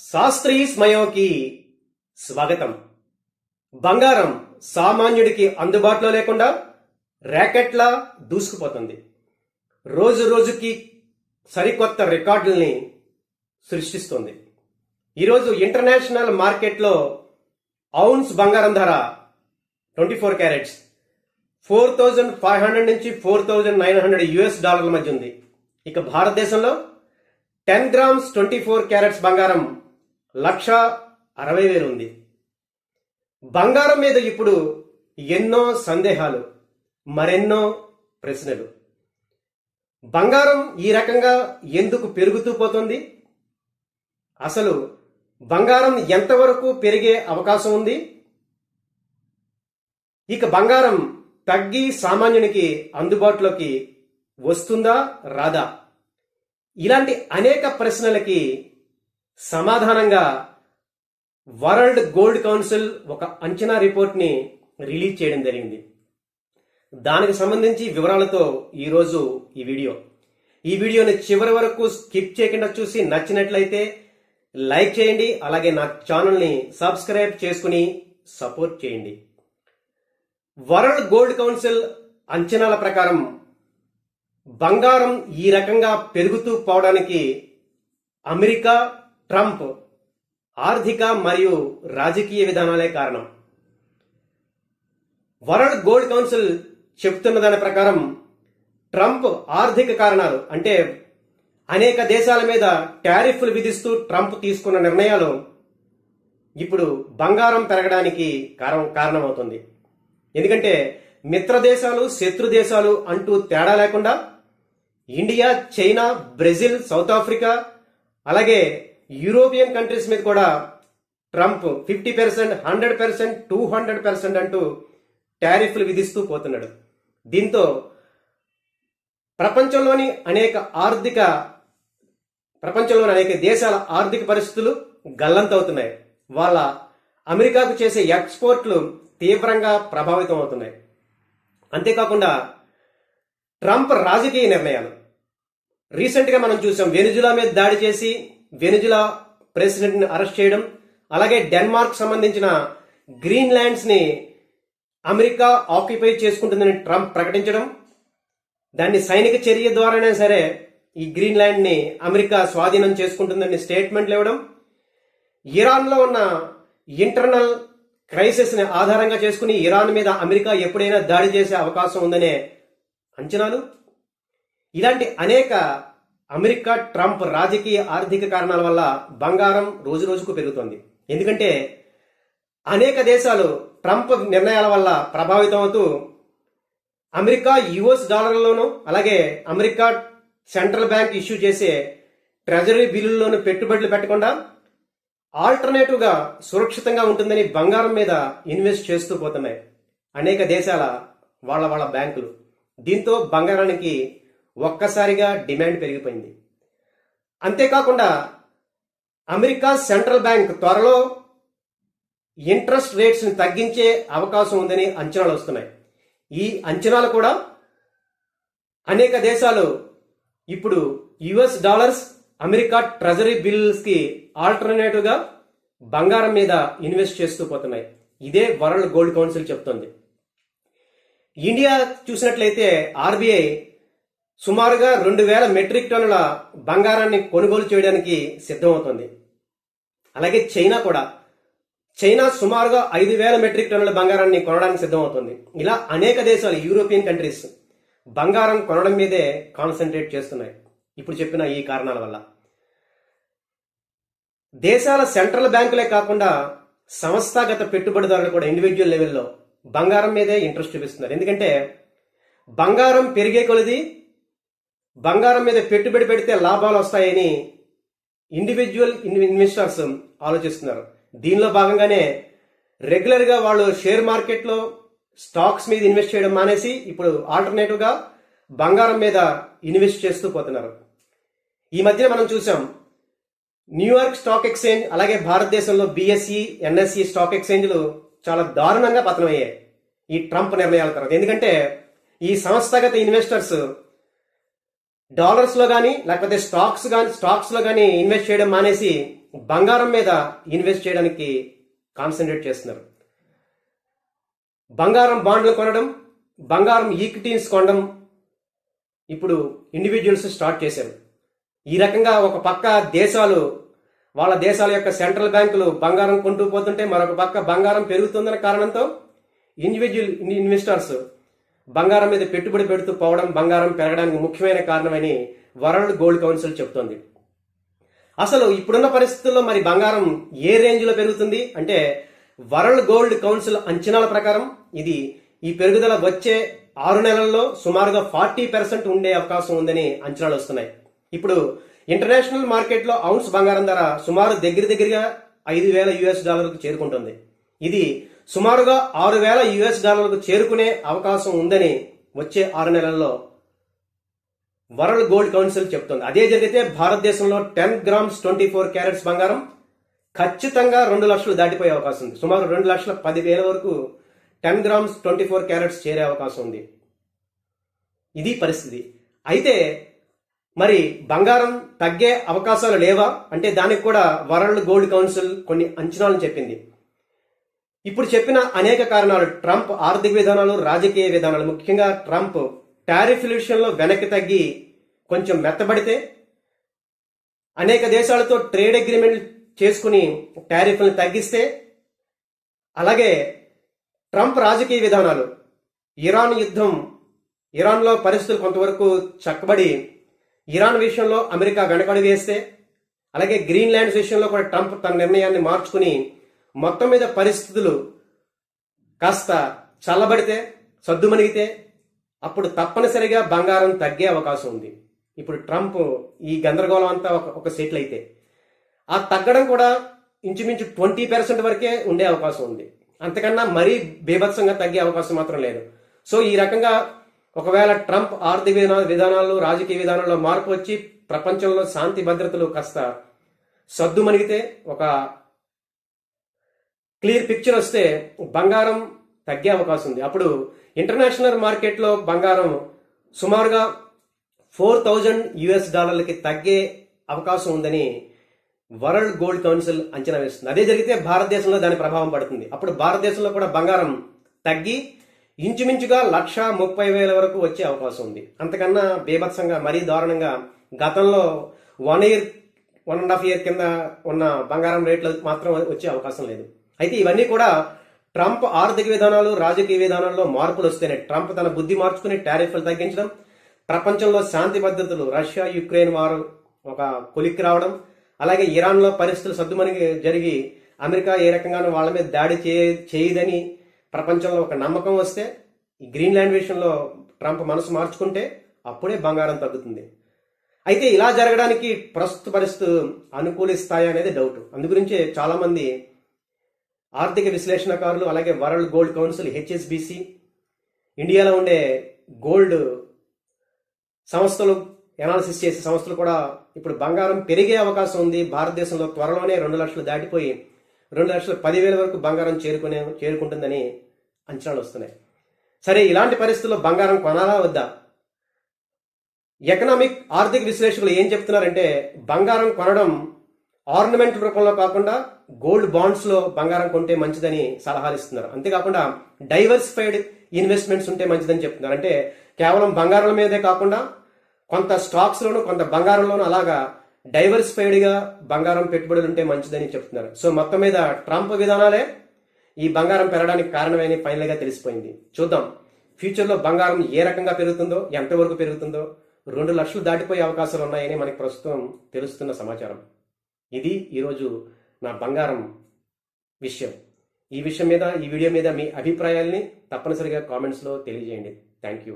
శాస్త్రీ స్మయోకి స్వాగతం. బంగారం సామాన్యుడికి అందుబాటులో లేకుండా ర్యాకెట్లా దూసుకుపోతుంది. రోజు రోజుకి సరికొత్త రికార్డుల్ని సృష్టిస్తుంది. ఈరోజు ఇంటర్నేషనల్ మార్కెట్లో ఔన్స్ బంగారం ధర twenty four carats four thousand five hundred నుంచి four thousand nine hundred US డాలర్ల మధ్య ఉంది. ఇక భారతదేశంలో ten grams twenty four carats బంగారం లక్ష అరవై వేలు ఉంది. బంగారం మీద ఇప్పుడు ఎన్నో సందేహాలు మరెన్నో ప్రశ్నలు. బంగారం ఈ రకంగా ఎందుకు పెరుగుతూ పోతుంది? అసలు బంగారం ఎంతవరకు పెరిగే అవకాశం ఉంది? ఇక బంగారం తగ్గి సామాన్యునికి అందుబాటులోకి వస్తుందా రాదా? ఇలాంటి అనేక ప్రశ్నలకి సమాధానంగా వరల్డ్ గోల్డ్ కౌన్సిల్ ఒక అంచనా రిపోర్ట్ని రిలీజ్ చేయడం జరిగింది. దానికి సంబంధించి వివరాలతో ఈరోజు ఈ వీడియో. ఈ వీడియోని చివరి వరకు స్కిప్ చేయకుండా చూసి నచ్చినట్లయితే లైక్ చేయండి అలాగే నా ఛానల్ని సబ్స్క్రైబ్ చేసుకుని సపోర్ట్ చేయండి. వరల్డ్ గోల్డ్ కౌన్సిల్ అంచనాల ప్రకారం బంగారం ఈ రకంగా పెరుగుతూ పోవడానికి అమెరికా ట్రంప్ ఆర్థిక మరియు రాజకీయ విధానాలే కారణం. వరల్డ్ గోల్డ్ కౌన్సిల్ చెప్తున్న దాని ప్రకారం ట్రంప్ ఆర్థిక కారణాలు అంటే అనేక దేశాల మీద టారిఫ్లు విధిస్తూ ట్రంప్ తీసుకున్న నిర్ణయాలు ఇప్పుడు బంగారం పెరగడానికి కారణం కారణమవుతుంది. ఎందుకంటే మిత్ర దేశాలు శత్రు దేశాలు అంటూ తేడా లేకుండా India China Brazil South Africa అలాగే యూరోపియన్ కంట్రీస్ మీద కూడా Trump fifty percent hundred percent two hundred percent అంటూ టారిఫ్లు విధిస్తూ పోతున్నాడు. దీంతో ప్రపంచంలోని అనేక ఆర్థిక ప్రపంచంలోని అనేక దేశాల ఆర్థిక పరిస్థితులు గల్లంతవుతున్నాయి. వాళ్ళ అమెరికాకు చేసే ఎక్స్పోర్ట్లు తీవ్రంగా ప్రభావితం అవుతున్నాయి అంతేకాకుండా ట్రంప్ రాజకీయ నిర్ణయాలు. రీసెంట్గా మనం చూసాం వెనుజులా మీద దాడి చేసి వెనుజులా ప్రెసిడెంట్ని అరెస్ట్ చేయడం అలాగే డెన్మార్క్ సంబంధించిన గ్రీన్ ల్యాండ్స్ని అమెరికా ఆక్యుపై చేసుకుంటుందని ట్రంప్ ప్రకటించడం దాన్ని సైనిక చర్య ద్వారానే సరే ఈ గ్రీన్ ల్యాండ్ని అమెరికా స్వాధీనం చేసుకుంటుందని స్టేట్మెంట్లు ఇవ్వడం ఇరాన్లో ఉన్న ఇంటర్నల్ క్రైసిస్ని ఆధారంగా చేసుకుని ఇరాన్ మీద అమెరికా ఎప్పుడైనా దాడి చేసే అవకాశం ఉందనే అంచనాలు. ఇలాంటి అనేక అమెరికా ట్రంప్ రాజకీయ ఆర్థిక కారణాల వల్ల బంగారం రోజు రోజుకు పెరుగుతోంది. ఎందుకంటే అనేక దేశాలు ట్రంప్ నిర్ణయాల వల్ల ప్రభావితం అవుతూ అమెరికా యుఎస్ డాలర్లలోనూ అలాగే అమెరికా సెంట్రల్ బ్యాంక్ ఇష్యూ చేసే ట్రెజరీ బిల్లుల్లోనూ పెట్టుబడులు పెట్టకుండా ఆల్టర్నేటివ్గా సురక్షితంగా ఉంటుందని బంగారం మీద ఇన్వెస్ట్ చేస్తూ పోతున్నాయి అనేక దేశాల వాళ్ళ వాళ్ళ బ్యాంకులు. దీంతో బంగారానికి ఒక్కసారిగా డిమాండ్ పెరిగిపోయింది. అంతేకాకుండా అమెరికా సెంట్రల్ బ్యాంక్ త్వరలో ఇంట్రెస్ట్ రేట్స్ని తగ్గించే అవకాశం ఉందని అంచనాలు వస్తున్నాయి. ఈ అంచనాలు కూడా అనేక దేశాలు ఇప్పుడు యుఎస్ డాలర్స్ అమెరికా ట్రెజరీ బిల్స్కి ఆల్టర్నేటివ్గా బంగారం మీద ఇన్వెస్ట్ చేస్తూ పోతున్నాయి. ఇదే వరల్డ్ గోల్డ్ కౌన్సిల్ చెప్తోంది. ఇండియా చూసినట్లయితే ఆర్బీఐ సుమారుగా రెండు వేల మెట్రిక్ టన్నుల బంగారాన్ని కొనుగోలు చేయడానికి సిద్ధమవుతుంది. అలాగే చైనా కూడా. చైనా సుమారుగా ఐదు వేల మెట్రిక్ టన్నుల బంగారాన్ని కొనడానికి సిద్ధమవుతుంది. ఇలా అనేక దేశాలు యూరోపియన్ కంట్రీస్ బంగారం కొనడం మీదే కాన్సన్ట్రేట్ చేస్తున్నాయి. ఇప్పుడు చెప్పిన ఈ కారణాల వల్ల. దేశాల సెంట్రల్ బ్యాంకులే కాకుండా సంస్థాగత పెట్టుబడిదారులు కూడా ఇండివిజువల్ లెవెల్లో బంగారం మీదే ఇంట్రెస్ట్ చూపిస్తున్నారు. ఎందుకంటే బంగారం పెరిగే కొలది బంగారం మీద పెట్టుబడి పెడితే లాభాలు వస్తాయని ఇండివిజువల్ ఇన్వెస్టర్స్ ఆలోచిస్తున్నారు. దీనిలో భాగంగానే రెగ్యులర్గా వాళ్ళు షేర్ మార్కెట్లో స్టాక్స్ మీద ఇన్వెస్ట్ చేయడం మానేసి ఇప్పుడు ఆల్టర్నేటివ్గా బంగారం మీద ఇన్వెస్ట్ చేస్తూ పోతున్నారు. ఈ మధ్యన మనం చూసాం న్యూయార్క్ స్టాక్ ఎక్స్చేంజ్ అలాగే భారతదేశంలో బిఎస్ఈ ఎన్ఎస్ఈ స్టాక్ ఎక్స్చేంజ్లు చాలా దారుణంగా పతనమయ్యాయి ఈ ట్రంప్ నిర్ణయాల తర్వాత. ఎందుకంటే ఈ సంస్థాగత ఇన్వెస్టర్స్ డాలర్స్లో కానీ లేకపోతే స్టాక్స్ కానీ స్టాక్స్లో కానీ ఇన్వెస్ట్ చేయడం మానేసి బంగారం మీద ఇన్వెస్ట్ చేయడానికి కాన్సన్ట్రేట్ చేస్తున్నారు. బంగారం బాండ్లు కొనడం బంగారం ఈక్విటీస్ కొనడం ఇప్పుడు ఇండివిజువల్స్ స్టార్ట్ చేశారు. ఈ రకంగా ఒక పక్క దేశాలు వాళ్ళ దేశాల యొక్క సెంట్రల్ బ్యాంకులు బంగారం కొంటూ పోతుంటే మరొక పక్క బంగారం పెరుగుతుందన్న కారణంతో ఇండివిజువల్ ఇన్వెస్టర్స్ బంగారం మీద పెట్టుబడి పెడుతూ పోవడం బంగారం పెరగడానికి ముఖ్యమైన కారణమని వరల్డ్ గోల్డ్ కౌన్సిల్ చెబుతోంది. అసలు ఇప్పుడున్న పరిస్థితుల్లో మరి బంగారం ఏ రేంజ్లో పెరుగుతుంది? అంటే వరల్డ్ గోల్డ్ కౌన్సిల్ అంచనాల ప్రకారం ఇది ఈ పెరుగుదల వచ్చే ఆరు నెలల్లో సుమారుగా ఫార్టీ పర్సెంట్ ఉండే అవకాశం ఉందని అంచనాలు వస్తున్నాయి. ఇప్పుడు ఇంటర్నేషనల్ మార్కెట్లో ఔన్స్ బంగారం ధర సుమారు దగ్గర దగ్గరగా ఐదు వేల యుఎస్ డాలర్కు చేరుకుంటుంది. ఇది సుమారుగా ఆరు వేల యుఎస్ డాలర్లకు చేరుకునే అవకాశం ఉందని వచ్చే ఆరు నెలల్లో వరల్డ్ గోల్డ్ కౌన్సిల్ చెప్తుంది అదే జరిగితే భారతదేశంలో ten grams twenty four carats బంగారం ఖచ్చితంగా రెండు లక్షలు దాటిపోయే అవకాశం ఉంది. సుమారు రెండు లక్షల పది వేల వరకు ten grams twenty four carats చేరే అవకాశం ఉంది. ఇది పరిస్థితి. అయితే మరి బంగారం తగ్గే అవకాశాలు లేవా? అంటే దానికి కూడా వరల్డ్ గోల్డ్ కౌన్సిల్ కొన్ని అంచనాలను చెప్పింది. ఇప్పుడు చెప్పిన అనేక కారణాలు ట్రంప్ ఆర్థిక విధానాలు రాజకీయ విధానాలు ముఖ్యంగా ట్రంప్ టారిఫ్ విషయంలో వెనక్కి తగ్గి కొంచెం మెత్తబడితే అనేక దేశాలతో ట్రేడ్ అగ్రిమెంట్ చేసుకుని టారిఫ్లను తగ్గిస్తే అలాగే ట్రంప్ రాజకీయ విధానాలు ఇరాన్ యుద్ధం ఇరాన్లో పరిస్థితులు కొంతవరకు చక్కబడి ఇరాన్ విషయంలో అమెరికా వెనకడుగు వేస్తే అలాగే గ్రీన్లాండ్స్ విషయంలో కూడా ట్రంప్ తన నిర్ణయాన్ని మార్చుకుని మొత్తం మీద పరిస్థితులు కాస్త చల్లబడితే సద్దుమణిగితే అప్పుడు తప్పనిసరిగా బంగారం తగ్గే అవకాశం ఉంది. ఇప్పుడు ట్రంప్ ఈ గందరగోళం అంతా ఒక ఒక సెటిల్ అయితే. ఆ తగ్గడం కూడా ఇంచుమించు ట్వంటీ పర్సెంట్ వరకే ఉండే అవకాశం ఉంది. అంతకన్నా మరీ బీభత్సంగా తగ్గే అవకాశం మాత్రం లేదు. సో ఈ రకంగా ఒకవేళ ట్రంప్ ఆర్థిక విధాన- విధానాల్లో రాజకీయ విధానాల్లో మార్పు వచ్చి ప్రపంచంలో శాంతి భద్రతలు కాస్త సద్దుమణిగితే ఒక క్లియర్ పిక్చర్ వస్తే బంగారం తగ్గే అవకాశం ఉంది. అప్పుడు ఇంటర్నేషనల్ మార్కెట్లో బంగారం సుమారుగా ఫోర్ థౌజండ్ యుఎస్ డాలర్లకి తగ్గే అవకాశం ఉందని వరల్డ్ గోల్డ్ కౌన్సిల్ అంచనా వేస్తుంది. అదే జరిగితే భారతదేశంలో దాని ప్రభావం పడుతుంది. అప్పుడు భారతదేశంలో కూడా బంగారం తగ్గి ఇంచుమించుగా లక్ష ముప్పై వేల వరకు వచ్చే అవకాశం ఉంది. అంతకన్నా బీభత్సంగా మరీ దారుణంగా గతంలో one year one and half year కింద ఉన్న బంగారం రేట్లు మాత్రం వచ్చే అవకాశం లేదు. అయితే ఇవన్నీ కూడా ట్రంప్ ఆర్థిక విధానాలు రాజకీయ విధానాల్లో మార్పులు వస్తేనే ట్రంప్ తన బుద్ధి మార్చుకుని టారిఫ్లు తగ్గించడం ప్రపంచంలో శాంతి భద్రతలు రష్యా యుక్రెయిన్ వారు ఒక కొలిక్కి రావడం అలాగే ఇరాన్లో పరిస్థితులు సర్దుమని జరిగి అమెరికా ఏ రకంగానూ వాళ్ళ మీద దాడి చేయ చేయదని ప్రపంచంలో ఒక నమ్మకం వస్తే ఈ గ్రీన్లాండ్ విషయంలో ట్రంప్ మనసు మార్చుకుంటే అప్పుడే బంగారం తగ్గుతుంది. అయితే ఇలా జరగడానికి ప్రస్తుత పరిస్థితులు అనుకూలిస్తాయి అనేది డౌట్ అందుగురించే గురించి చాలామంది ఆర్థిక విశ్లేషణకారులు అలాగే వరల్డ్ గోల్డ్ కౌన్సిల్ హెచ్ఎస్బిసి ఇండియాలో ఉండే గోల్డ్ సంస్థలు ఎనాలిసిస్ చేసే సంస్థలు కూడా ఇప్పుడు బంగారం పెరిగే అవకాశం ఉంది. భారతదేశంలో త్వరలోనే రెండు లక్షలు దాటిపోయి రెండు లక్షల పదివేల వరకు బంగారం చేరుకునే చేరుకుంటుందని అంచనాలు వస్తున్నాయి. సరే ఇలాంటి పరిస్థితుల్లో బంగారం కొనాలా వద్దా? ఎకనామిక్ ఆర్థిక విశ్లేషకులు ఏం చెప్తున్నారంటే బంగారం కొనడం ఆర్నమెంట్ రూపంలో కాకుండా గోల్డ్ బాండ్స్లో బంగారం కొంటే మంచిదని సలహాలు ఇస్తున్నారు అంతేకాకుండా డైవర్సిఫైడ్ ఇన్వెస్ట్మెంట్స్ ఉంటే మంచిదని చెప్తున్నారు. అంటే కేవలం బంగారం మీదే కాకుండా కొంత స్టాక్స్ లోను కొంత బంగారంలోను అలాగా డైవర్సిఫైడ్గా బంగారం పెట్టుబడులు ఉంటే మంచిదని చెప్తున్నారు. సో మొత్తం మీద ట్రంప్ విధానాలే ఈ బంగారం పెరగడానికి కారణమని ఫైనల్గా తెలిసిపోయింది. చూద్దాం. ఫ్యూచర్లో బంగారం ఏ రకంగా పెరుగుతుందో ఎంతవరకు పెరుగుతుందో రెండు లక్షలు దాటిపోయే అవకాశాలు ఉన్నాయని మనకి ప్రస్తుతం తెలుస్తున్న సమాచారం. ఇది ఈరోజు నా బంగారం విషయం. ఈ విషయం మీద ఈ వీడియో మీద మీ అభిప్రాయాల్ని తప్పనిసరిగా కామెంట్స్లో తెలియజేయండి. Thank you.